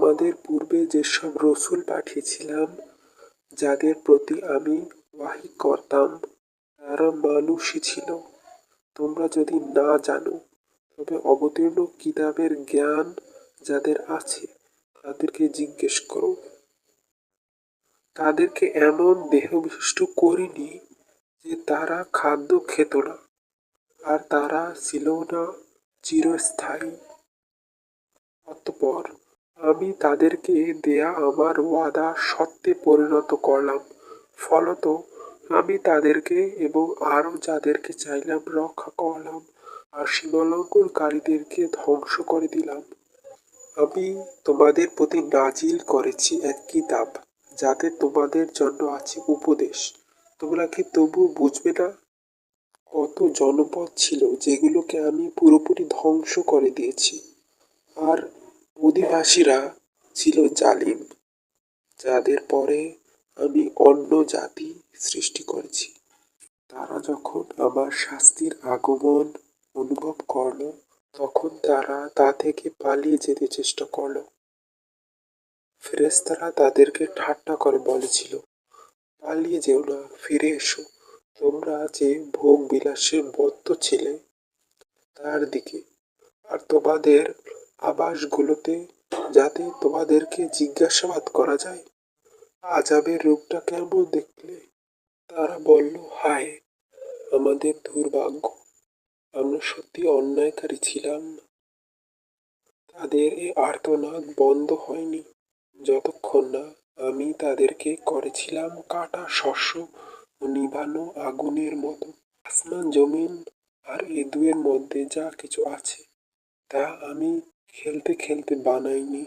তোমাদের পূর্বে যেসব রসুল পাঠিয়েছিলাম, যাদের প্রতি আমি ওয়াহি করতাম, তারা মানুষই ছিল। তোমরা যদি না জানো, তবে অবতীর্ণ কিতাবের জ্ঞান যাদের আছে, তাদেরকে জিজ্ঞেস করো। তাদেরকে এমন দেহবিষ্ট করিনি যে তারা খাদ্য খেত না, আর তারা ছিল না চিরস্থায়ী। অতঃপর আমি তাদেরকে দেয়া আমার ওয়াদা সত্যে পরিণত করলাম। ফলত আমি তাদেরকে এবং আরও যাদেরকে চাইলাম রক্ষা করলাম আর সীমালঙ্ঘনকারীদেরকে ধ্বংস করে দিলাম। আমি তোমাদের প্রতি নাজিল করেছি এক কিতাব, যাতে তোমাদের জন্য আছে উপদেশ। তোমরা কি তবু বুঝবে না? কত জনপদ ছিল যেগুলোকে আমি পুরোপুরি ধ্বংস করে দিয়েছি। আর অধিবাসীরা ছিল জালিম, যাদের পরে আমি অন্য জাতি সৃষ্টি করেছি। তারা যখন আমার শাস্তির আগমন অনুভব করল, তখন তারা তা থেকে পালিয়ে যেতে চেষ্টা করল। ফেরেশতারা তাদেরকে ঠাট্টা করে বলেছিল, পালিয়ে যেও না, ফিরে এসো। তোমরা যে ভোগ বিলাসে বদ্ধ ছিলে তার দিকে, আর তোমাদের আবাসগুলোতে যাতে তোমাদেরকে জিজ্ঞাসাবাদ করা যায়। আজাবের রূপটা কেমন দেখলে তারা বলল, হায়, আমাদের দুর্ভাগ্য। আমরা সত্যি অন্যায়কারী ছিলাম। তাদের এ আর্তনাদ বন্ধ হয়নি। যতক্ষণ না আমি তাদেরকে করেছিলাম কাটা শস্য ও নিভানো আগুনের মতো। আসমান জমিন আর এ দুয়ের মধ্যে যা কিছু আছে, তা আমি খেলতে খেলতে বানাইনি